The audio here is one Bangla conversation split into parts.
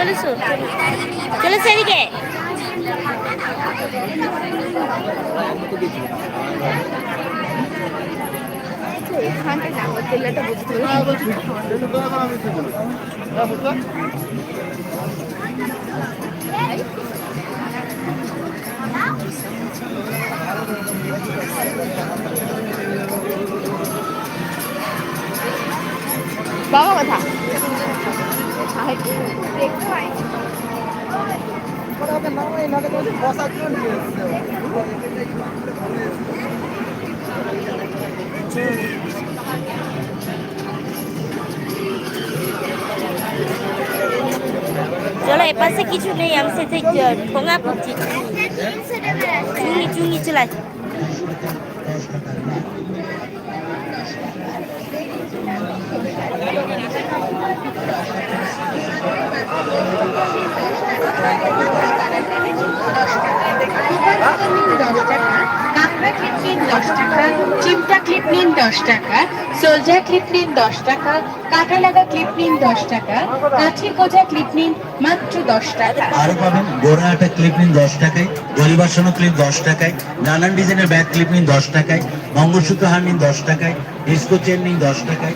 চলে এসো চলে এসো এদিকে বাবা কথা চলো এপাশে কিছু নেই আমি সেটা ঠোঙা করছি চুঙি চুঙি চলে আসো। কাঁকড়া ক্লিপ নিন দশ টাকা দশ টাকা নিন মাত্র দশ টাকা আরও পাবেন গোড়া আটা ক্লিপ নিন দশ টাকায় গলিবাসনো ক্লিপ দশ টাকায়, নানান ডিজাইনের ব্যাগ ক্লিপ নিন দশ টাকায়, মঙ্গলসূত্র হার নিন দশ টাকায় ডিস্কো চেন নিন দশ টাকায়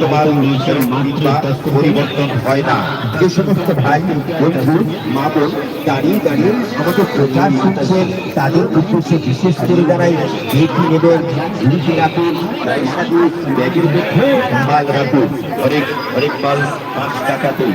তোমার নিজের মাত্রা পরিবর্তন হয় না। যে সমস্ত ভাই বন্ধু মা বোন দাঁড়িয়ে দাঁড়িয়ে আমাকে প্রচার শুনছেন তাদের উদ্দেশ্যে বিশেষ করে জানাই এটি নেবেন ঝুড়িতে রাখুন মাল রাখুন অনেক অনেক মাল পাঁচ টাকাতেই